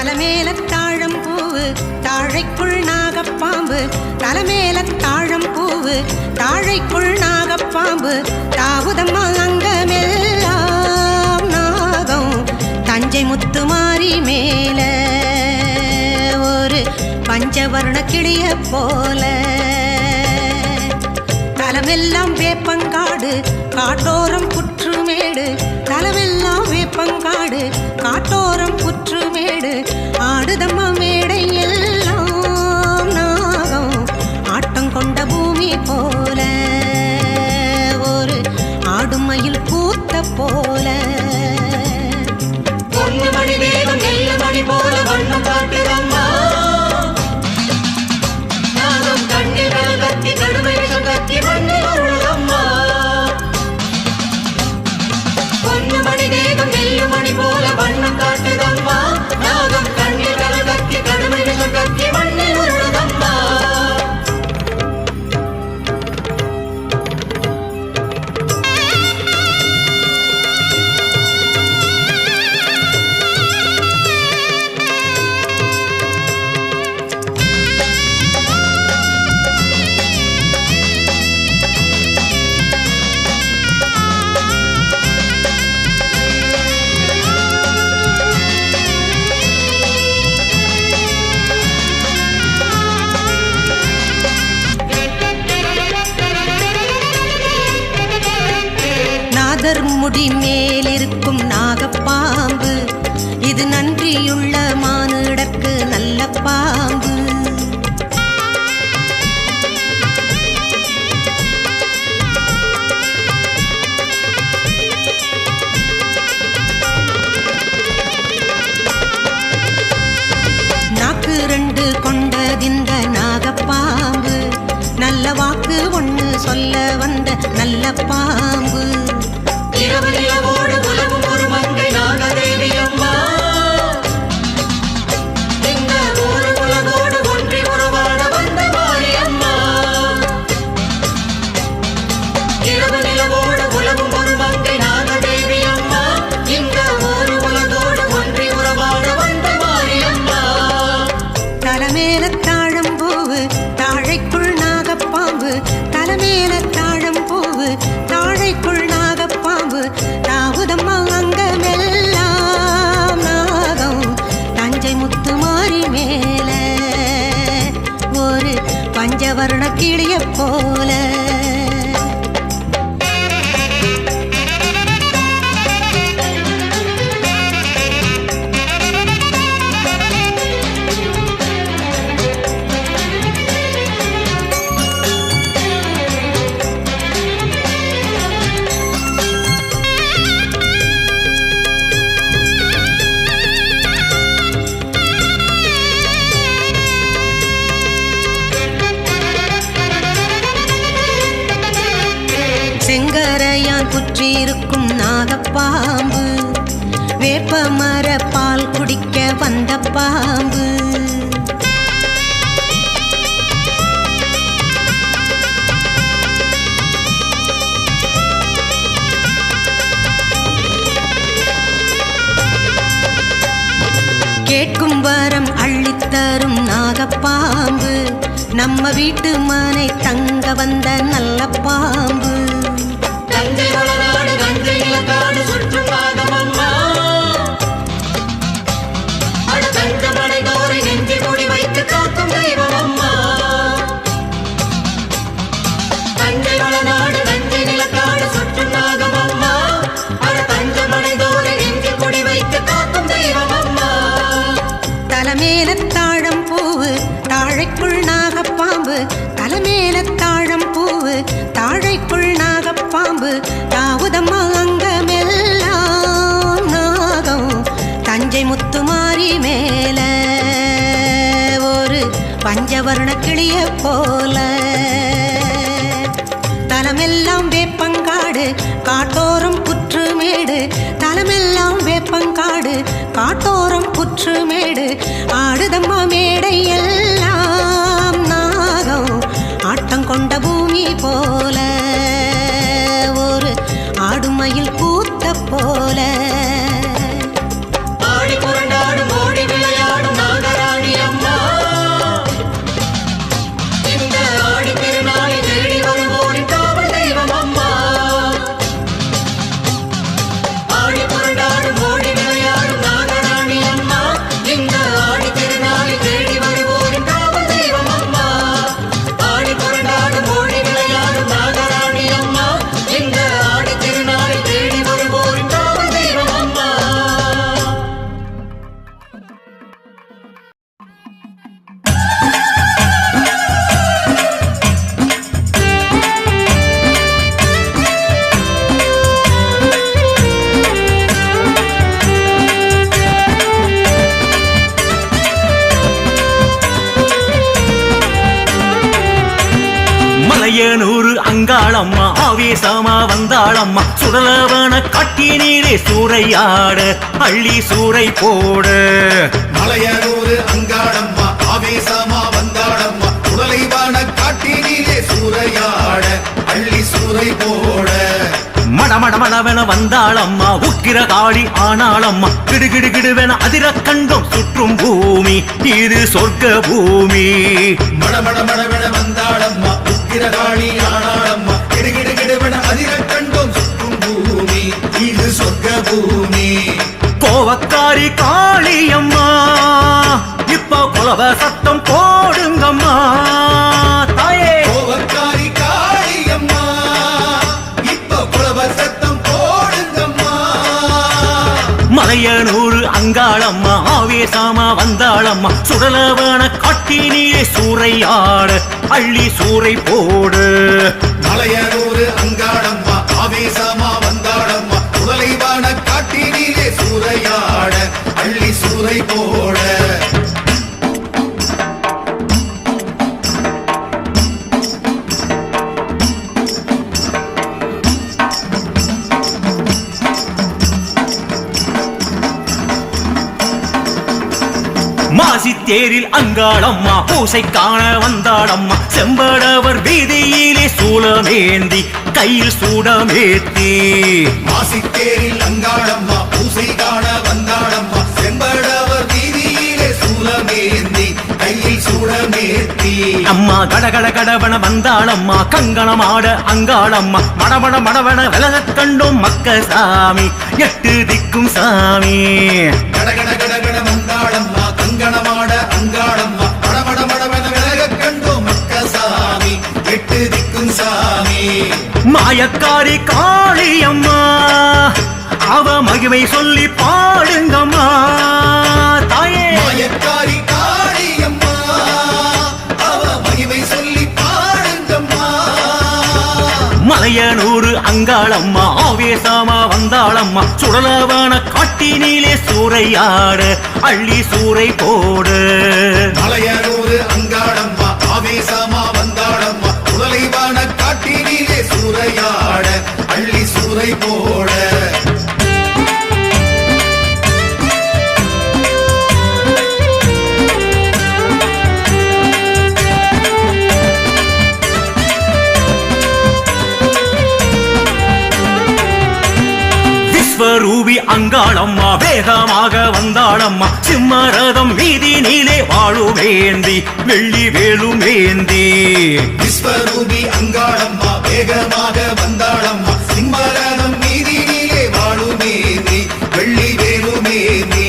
தலைமேல தாழம் பூவு தாழைக்குள் நாகப்பாம்பு. தலைமேல தாழம் பூவு தாழைக்குள் நாகப்பாம்பு. தாவுதம்மா அங்கமெல்லாம் நாகம். தஞ்சை முத்துமாரி மேல ஒரு பஞ்சவர்ண கிளிய போல. தலமெல்லாம் வேப்பங்காடு காட்டோரம் புற்றுமேடு. களவெல்லாமே பங்காடு காட்டோரம் புற்றுமேடு ஆடுதம்மா மேடையில் முடிமேலிருக்கும் ஒரு பஞ்சவர்ண கிளிய போல. சுற்றியிருக்கும் நாகப்பாம்பு. வேப்ப மர பால் குடிக்க வந்த பாம்பு. கேட்கும் வரம் அள்ளித்தரும் நாகப்பாம்பு. நம்ம வீட்டு மனை தங்க வந்த நல்ல பாம்பு. சுற்றுவாதமும் நவருண கிளிய போல. தலமெல்லாம் வேப்பங்காடு காட்டோரம் புற்றுமேடு. தலமெல்லாம் வேப்பங்காடு காட்டோரம் புற்றுமேடு. ஆடுதம்மா மேடையெல்லாம் அங்காளம்மா ஆவேசமா வந்தாளம்மா. சுடலவன கட்டினீரே சூறையாட அள்ளி சூறை போட. மலையனூரு அங்காளம்மா ஆவேசமா வந்தாளம்மா. உடலைவான காட்டினிலே சூறையாட அள்ளி சூறை போட. மடமட மடவென வந்தாளம்மா உக்கிர காளி ஆனாளம்மா. கிடு கிடு கிடுவென அதிர கண்டோம் சுற்றும் பூமி இது சொர்க்க பூமி மடமட மடவென வந்தாளம்மா உக்கிரகாளி ஆனாளம்மா. கிடுகிடு கிடுவென அதிர கண்டோம் சுற்றும் பூமி இது சொர்க்க பூமி கோவக்காரி காளியம்மா இப்ப குலவ சத்தம் போடுங்கம்மா. தாயே. கோவக்காரி காளியம்மா இப்ப புலவர் சத்தம் போடுங்கம்மா. மலையனூர் அங்காளம்மா ஆவேசமா வந்தாளம்மா. சுடலவன காட்டினிலே சூறையாட அள்ளி சூறை போடு. மாசி தேரில் அங்காளம்மா பூசை காண வந்தாளம்மா. செம்படவர் வீதியிலே சூலமேந்தி கையில் சூடமேத்தி. மாசித்தேரில் அங்காளம்மா பூசை காண வந்தாளம்மா. செம்படவர் வீதியிலே சூலமேந்தி கையில் சூடமேத்தி. அம்மா கடகட கடவன வந்தாளம்மா கங்கணமாட அங்காளம்மா. மடமட மடவன விலகக் கண்டோம் மக்க சாமி எட்டு திக்கும் சாமி. வந்தாளம்மா கங்கணமாட அங்காளம்மா மடமட மடமென விலக கண்டோ மக்க சாமி எட்டு திக்கும் சாமி. மாயக்காரி காளியம்மா அவ மகிமை சொல்லி பாடுங்கம்மா. தாயே. மாயக்காரி மலையனூறு அங்காளம்மா ஆவேசமா வந்தாளம்மா. சுடலவான காட்டினிலே சூறையாட அள்ளி சூறை போடு. மலையனூறு அங்காளம்மா ஆவேசமா வந்தாளம்மா. சுடலைவான காட்டினிலே சூறையாட அள்ளி சூறை போட. அங்காளம்மா வேகமாக வந்தாளம்மா. சிம்மரதம் மீதி நீலே வாழுமேந்தி வெள்ளி வேலுமேந்தி. விஸ்வரூபி அங்காளம்மா வேகமாக வந்தாளம்மா. சிம்மரணம் நீதியிலே வாழுமேந்தி வெள்ளி வேலுமேந்தி.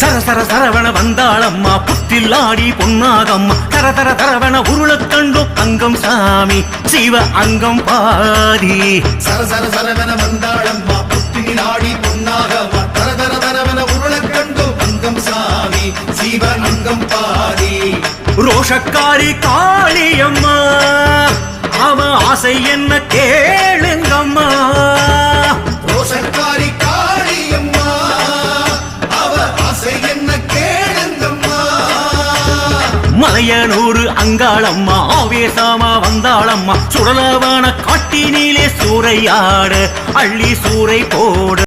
சரசர சரவண வந்தாளம்மா புத்தில் ஆடி பொன்னாகம்மா. தர தர தரவண உருளக் கண்டோம் அங்கம் சாமி சிவ அங்கம் பாதி. சர சர சரவன வந்தாளம்மா புத்தினி நாடி பொன்னாகம்மா தர தரவன உருளக் கண்டோ அங்கம் சாமி சீவ. அங்கம் பாரி ரோஷக்காரி காளியம்மா அவ ஆசை என்ன கேளு? மலையனூர் அங்காளம்மா. ஆவேசமா வந்தாளம்மா. சுடலவன காட்டினிலே சூறையாடு. அள்ளி சூறை போடு.